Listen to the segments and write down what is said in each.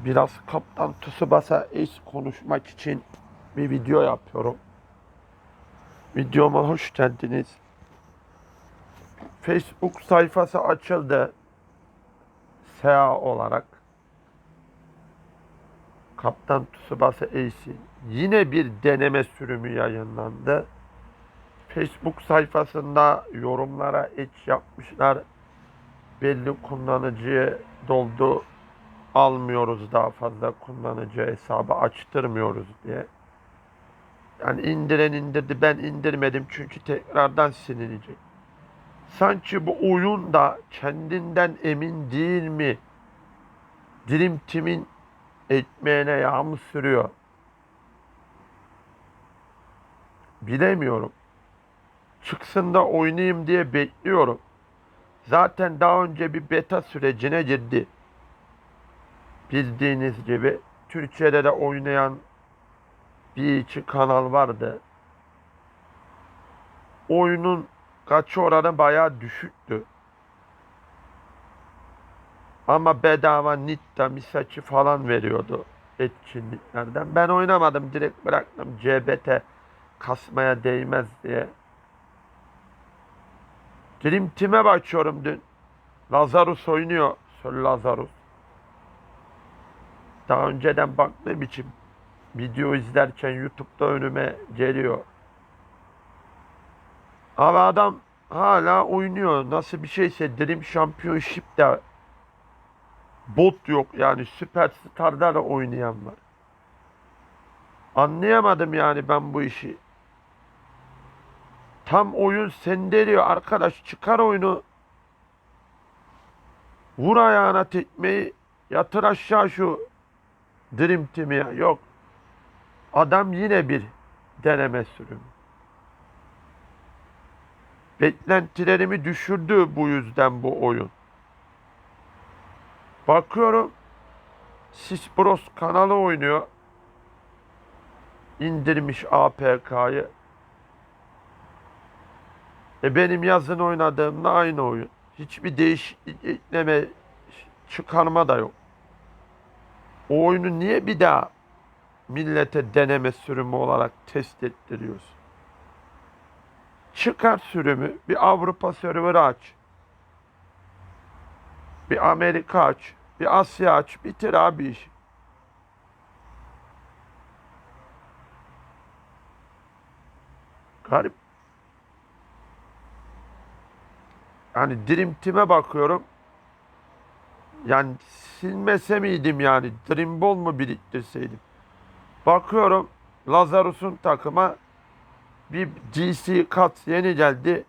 biraz Kaptan Tsubasa Ace konuşmak için bir video yapıyorum. Videoma hoş geldiniz. Facebook sayfası açıldı. SEA olarak. Kaptan Tsubasa Ace'in yine bir deneme sürümü yayınlandı. Facebook sayfasında yorumlara ek yapmışlar. Belli kullanıcıya doldu almıyoruz daha fazla kullanıcı hesabı açtırmıyoruz diye. Yani indiren indirdi ben indirmedim çünkü tekrardan silinecek. Sanki bu oyun da kendinden emin değil mi? Dream Team'in ekmeğine yağ mı sürüyor? Bilemiyorum. Çıksın da oynayayım diye bekliyorum. Zaten daha önce bir beta sürecine girdi. Bildiğiniz gibi Türkiye'de de oynayan bir iki kanal vardı. Oyunun kaç oranı bayağı düşüktü. Ama bedava Nitta, Misaki falan veriyordu etkinliklerden. Ben oynamadım direkt bıraktım CBT kasmaya değmez diye. Dream Team'e bakıyorum dün. Lazarus oynuyor. Sir Lazarus. Daha önceden baktığım için video izlerken YouTube'da önüme geliyor. Ama adam hala oynuyor. Nasıl bir şeyse Dream Championship'te bot yok yani Superstar'da da oynayan var. Anlayamadım yani ben bu işi. Tam oyun sendeliyor arkadaş çıkar oyunu. Vur ayağına tekmeyi yatır aşağı şu Dream Team'i. Yok. Adam yine bir deneme sürümü. Beklentilerimi düşürdü bu yüzden bu oyun. Bakıyorum Sis Bros kanalı oynuyor. İndirmiş APK'yı. E benim yazın oynadığımla aynı oyun. Hiçbir değişiklik ekleme çıkarma da yok. O oyunu niye bir daha millete deneme sürümü olarak test ettiriyorsun? Çıkar sürümü, bir Avrupa serverı aç. Bir Amerika aç, bir Asya aç, bitir abi işi. Garip. Yani Dream Team'e bakıyorum. Yani silmese miydim yani? Dream Ball mu biriktirseydim? Bakıyorum Lazarus'un takıma bir GC kat yeni geldi.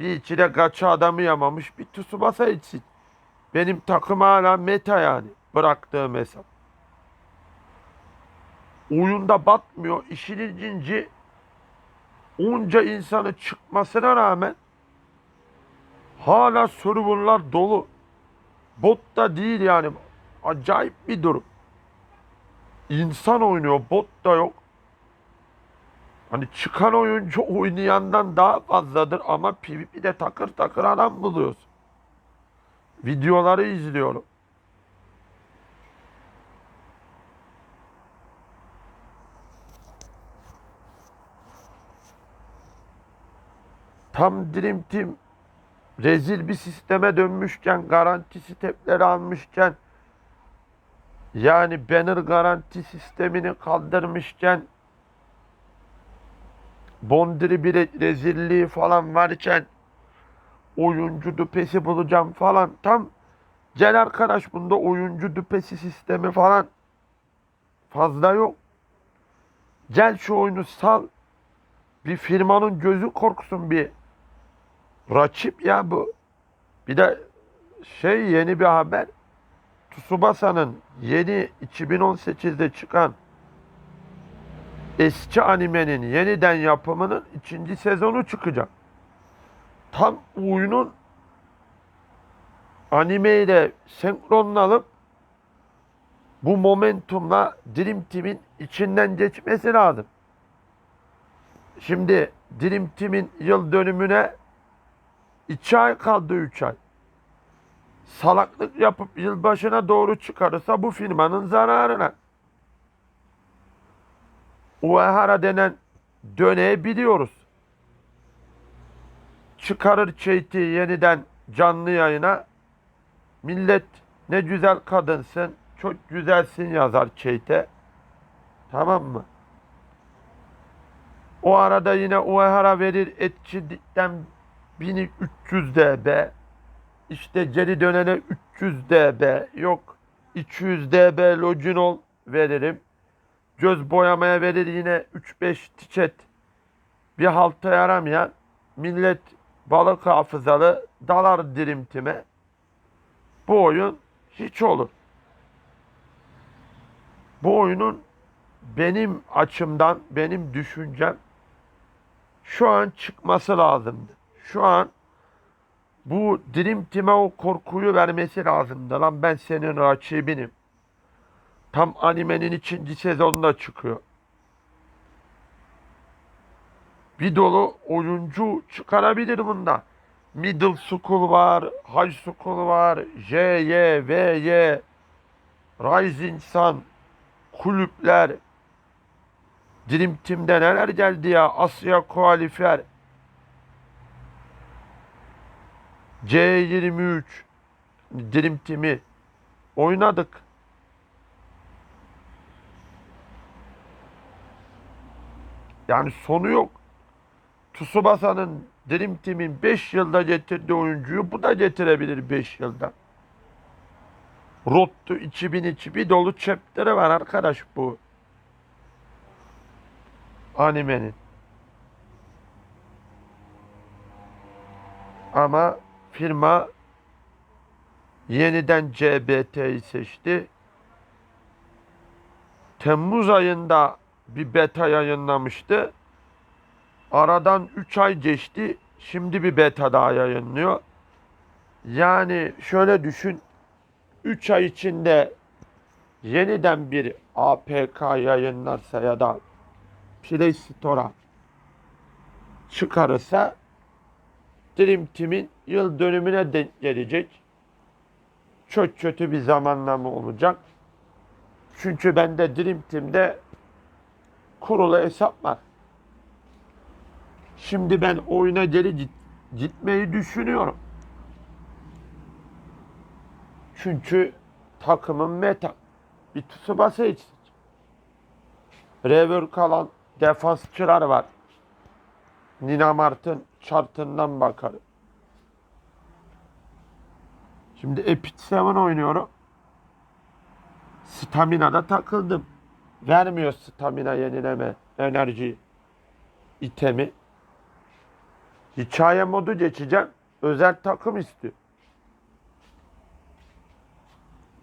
Bir içine kaça adamı yamamış. Bir Tsubasa içsin. Benim takım hala meta yani. Bıraktığım hesap. Oyunda batmıyor. İşin ilginci onca insanı çıkmasına rağmen hala serverlar dolu. Bot da değil yani. Acayip bir durum. İnsan oynuyor, bot da yok. Hani çıkan oyuncu oynayandan daha fazladır ama PvP'de takır takır adam buluyorsun. Videoları izliyorum. Tam Dream Team rezil bir sisteme dönmüşken, garanti stepleri almışken, yani banner garanti sistemini kaldırmışken, Bondri bir rezilliği falan varken, oyuncu düpesi bulacağım falan. Tam gel arkadaş bunda oyuncu düpesi sistemi falan fazla yok. Gel şu oyunu sal. Bir firmanın gözü korksun bir. Rakip ya bu. Bir de şey yeni bir haber. Tsubasa'nın yeni 2018'de çıkan eski animenin yeniden yapımının ikinci sezonu çıkacak. Tam oyunun anime ile senkronlanıp bu momentumla Dream Team'in içinden geçmesi lazım. Şimdi Dream Team'in yıl dönümüne 2 ay kaldı 3 ay. salaklık yapıp yılbaşına doğru çıkarırsa bu firmanın zararına. Uehara denen döneği biliyoruz. Çıkarır çeyti yeniden canlı yayına. Millet ne güzel kadınsın, çok güzelsin yazar çeyte. Tamam mı? O arada yine Uehara verir etçilikten 1300 dB. İşte geri dönene 300 dB. Yok 200 dB lojinol veririm. Göz boyamaya verir yine 3-5 tiçet. Bir halta yaramayan millet balık hafızalı dalar dirimtime. Bu oyun hiç olur. Bu oyunun benim açımdan, benim düşüncem şu an çıkması lazımdı. Şu an bu Dream Team'e o korkuyu vermesi lazımdı. Lan ben senin rakibinim. Tam animenin ikinci sezonunda çıkıyor. Bir dolu oyuncu çıkarabilir bunda. Middle School var, High School var, JY, VY, Rising Sun, kulüpler, Dream Team'de neler geldi ya? Asya Kualifer, C23, Dream Team'i oynadık. Yani sonu yok. Tsubasa'nın Dream Team'in 5 yılda getirdiği oyuncuyu bu da getirebilir 5 yılda. Road to 2002 bir dolu chapter'ı var arkadaş bu animenin. Ama firma yeniden CBT'yi seçti. Temmuz ayında bir beta yayınlamıştı. Aradan 3 ay geçti. Şimdi bir beta daha yayınlıyor. Yani şöyle düşün. 3 ay içinde yeniden bir APK yayınlarsa ya da Play Store'a çıkarırsa Dream Team'in yıl dönümüne denk gelecek. Çok kötü bir zamanlama olacak. Çünkü bende Dream Team'de kurulu hesap var. Şimdi ben oyuna geri git, gitmeyi düşünüyorum. Çünkü takımın meta. Bir Tsubasa eksik. Rever kalan defansçılar var. Ninamart'ın chartından bakarım. Şimdi Epic 7 oynuyorum. Stamina'da takıldım. Vermiyor stamina yenileme enerji itemi. Hikaye modu geçeceğim. Özel takım istiyor.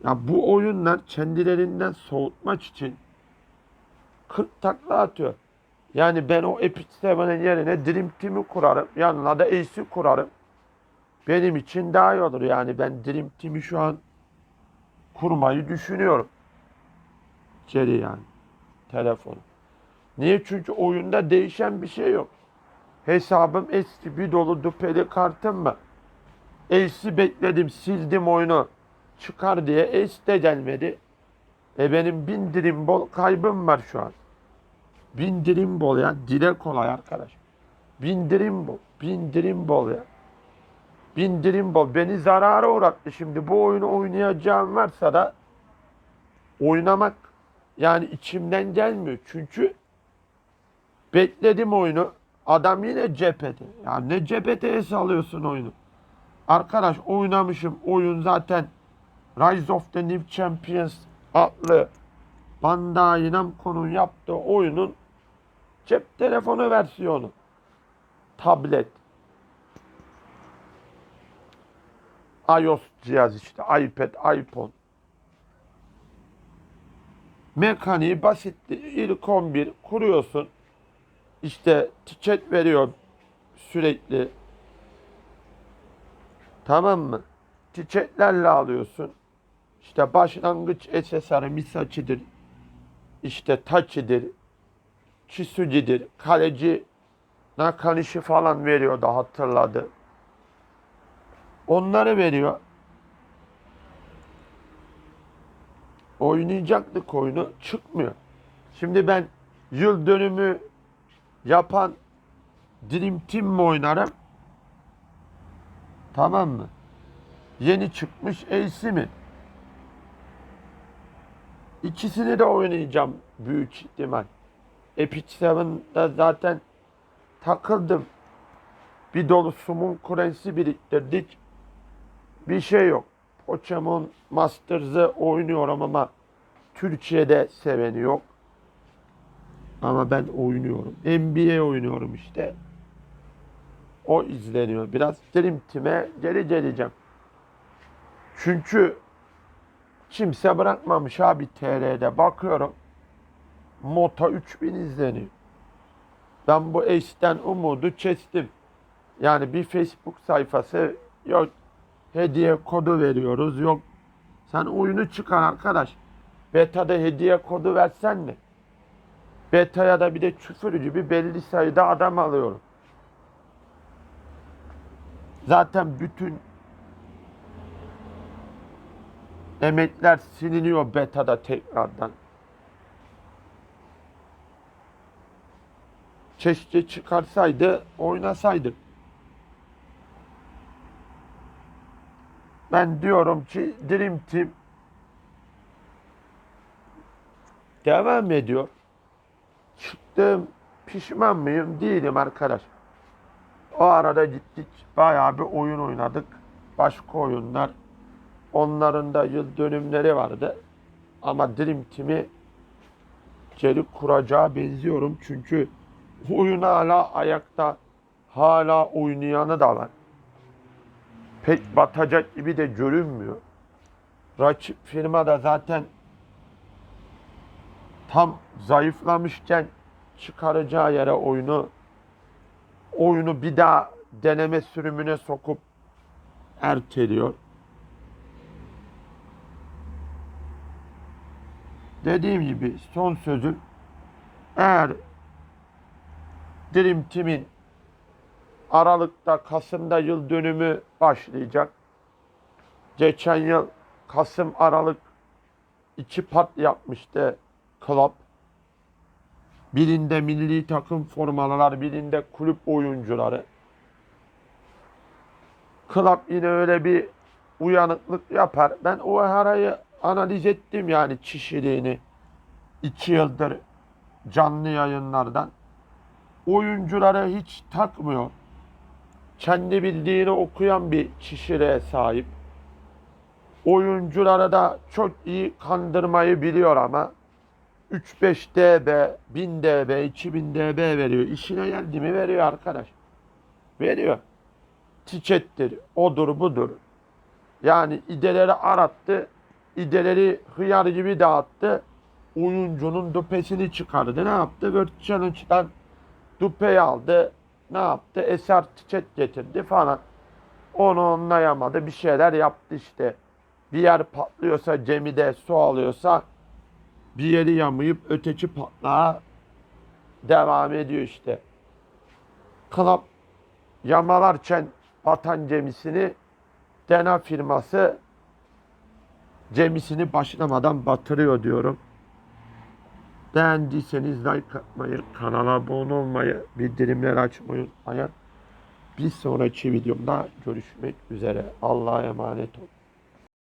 Ya bu oyunlar kendilerinden soğutmak için 40 takla atıyor. Yani ben o 7'in yerine Dream Team'i kurarım. Yanına da Ace'i kurarım. Benim için daha iyi olur. Yani ben Dream Team'i şu an kurmayı düşünüyorum. Geri yani. Telefonu. Niye? Çünkü oyunda değişen bir şey yok. Hesabım eski bir dolu dupeli kartım var. Ace'i bekledim sildim oyunu çıkar diye Ace de gelmedi. E benim bin dirim bol kaybım var şu an. Bin dirim bol ya. Dile kolay arkadaş. Bin dirim bol. Bin dirim bol ya. Bin dirim bol. Beni zarara uğrattı şimdi. Bu oyunu oynayacağım varsa da oynamak yani içimden gelmiyor. Çünkü bekledim oyunu. Adam yine cephede. Ya ne cephete salıyorsun oyunu. Arkadaş oynamışım. Oyun zaten Rise of the New Champions adlı Bandai Namco'nun yaptığı oyunun cep telefonu versiyonu. Tablet. iOS cihaz işte. iPad, iPhone. Mekaniği basitti. İlk 11 kuruyorsun. İşte tiket veriyor sürekli. Tamam mı? Çiçeklerle alıyorsun. İşte başlangıç SSR'ı Misachi'dir. İşte Tachi'dir. Chisuji'dir. Kaleci Nakanishi falan veriyor da hatırladı. Onları veriyor. Oynayacaktık oyunu çıkmıyor. Şimdi ben yıl dönümü yapan Dream Team mi oynarım? Tamam mı? Yeni çıkmış AC mi? İkisini de oynayacağım büyük ihtimal. Epic 7'da zaten takıldım. Bir dolu sumun currency biriktirdik. Bir şey yok. Pokemon Masters'ı oynuyorum ama Türkiye'de seveni yok. Ama ben oynuyorum. NBA oynuyorum işte. O izleniyor. Biraz Dream Team'e geri geleceğim. Çünkü kimse bırakmamış abi TR'de. Bakıyorum. Mota 3000 izleniyor. Ben bu eşten umudu kestim. Yani bir Facebook sayfası yok hediye kodu veriyoruz yok. Sen oyunu çıkar arkadaş. Beta'da hediye kodu versen mi? Beta'ya da bir de küfür gibi belli sayıda adam alıyorum. Zaten bütün emekler siliniyor beta'da tekrardan. Keşke çıkarsaydı, oynasaydık. Ben diyorum ki Dream Team devam ediyor. Çıktım pişman mıyım? Değilim arkadaş. O arada gittik bayağı bir oyun oynadık. Başka oyunlar. Onların da yıl dönümleri vardı. Ama Dream Team'i geri kuracağı benziyorum. Çünkü oyun hala ayakta. Hala oynayanı da var. Pek batacak gibi de görünmüyor. Rakip firma da zaten tam zayıflamışken çıkaracağı yere oyunu oyunu bir daha deneme sürümüne sokup erteliyor. Dediğim gibi son sözüm eğer Dream Team'in Aralık'ta Kasım'da yıl dönümü başlayacak. Geçen yıl Kasım Aralık iki part yapmıştı Club. Birinde milli takım formalar, birinde kulüp oyuncuları. Club yine öyle bir uyanıklık yapar. Ben o arayı analiz ettim yani kişiliğini. iki yıldır canlı yayınlardan. Oyunculara hiç takmıyor. Kendi bildiğini okuyan bir kişiliğe sahip. Oyunculara da çok iyi kandırmayı biliyor ama 3-5 DB, 1000 DB, 2000 DB veriyor. İşine geldi mi veriyor arkadaş. Veriyor. Tikettir, odur budur. Yani ideleri arattı. ideleri hıyar gibi dağıttı. Oyuncunun dupesini çıkardı. Ne yaptı? World Challenge'dan dupeyi aldı. Ne yaptı? Eser tiket getirdi falan. Onu anlayamadı. Bir şeyler yaptı işte. Bir yer patlıyorsa gemide su alıyorsa bir yeri yamayıp öteki patlağa devam ediyor işte. Club yamalarken batan gemisini Dena firması gemisini başlamadan batırıyor diyorum. Beğendiyseniz like atmayı, kanala abone olmayı, bildirimleri açmayı unutmayın. Bir sonraki videomda görüşmek üzere. Allah'a emanet olun.